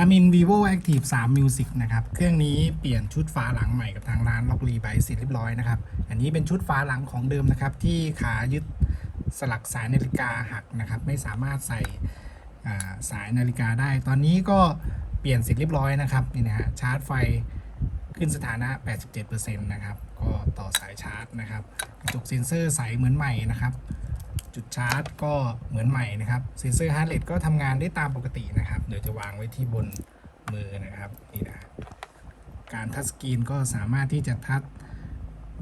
Garmin Vivo Active 3 Music นะครับ เครื่องนี้เปลี่ยนชุดฝาหลังใหม่กับทางร้านล็อกรีไบเสร็จเรียบร้อยนะครับ อันนี้เป็นชุดฝาหลังของเดิมนะครับ ที่ขายึดสลักสายนาฬิกาหักนะครับ ไม่สามารถใส่สายนาฬิกาได้ ตอนนี้ก็เปลี่ยนเสร็จเรียบร้อยนะครับนี่นะฮะชาร์จไฟขึ้นสถานะ 87%นะครับ ก็ต่อสายชาร์จนะครับ กระจกเซ็นเซอร์ใสเหมือนใหม่นะครับ จุดชาร์จก็เหมือนใหม่นะครับเซนเซอร์ฮาร์ดเรทก็ทำงานได้ตามปกตินะครับ เดี๋ยวจะวางไว้ที่บนมือนะครับนี่นะการทัชสกรีนก็สามารถที่จะทัช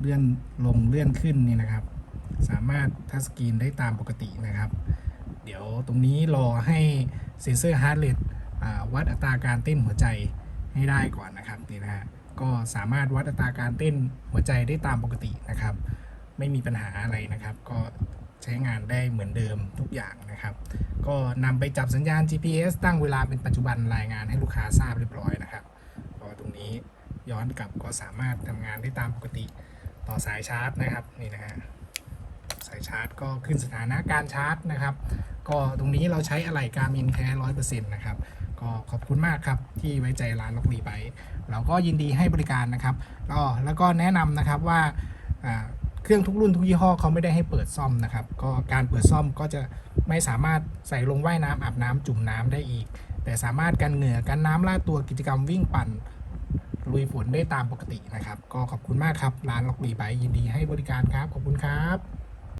เลื่อนลงเลื่อนขึ้นนี่นะครับ สามารถทัชสกรีนได้ตามปกตินะครับ เดี๋ยวตรงนี้รอให้เซนเซอร์ฮาร์ดเรทวัดอัตราการเต้นหัวใจให้ได้ก่อนนะครับนี่นะฮะก็สามารถวัดอัตราการเต้นหัวใจได้ตามปกตินะครับ ไม่มีปัญหาอะไรนะครับ ก็ ใช้งานได้เหมือนเดิมทุกอย่างนะครับ ก็นำไปจับสัญญาณ GPS ตั้งเวลาเป็นปัจจุบันรายงานให้ลูกค้าทราบเรียบร้อยนะครับก็ตรงนี้ย้อนกลับก็สามารถทำงานได้ตามปกติต่อสายชาร์จนะครับนี่นะฮะสายชาร์จก็ขึ้นสถานะการชาร์จนะครับ ก็ตรงนี้เราใช้อะไหล่การมินแท้ร้อยเปอร์เซ็นต์นะครับก็ขอบคุณมากครับที่ไว้ใจร้านล็อกรีไป เราก็ยินดีให้บริการนะครับก็แล้วก็แนะนำนะครับว่า เครื่องทุกรุ่นทุกยี่ห้อเขาไม่ได้ให้เปิดซ่อมนะครับ ก็การเปิดซ่อมก็จะไม่สามารถใส่ลงว่ายน้ำอาบน้ำจุ่มน้ำได้อีก แต่สามารถกันเหงื่อกันน้ำลาดตัวกิจกรรมวิ่งปั่นลุยฝนได้ตามปกตินะครับ ก็ขอบคุณมากครับ ร้านล็อกลีไบยินดีให้บริการครับ ขอบคุณครับ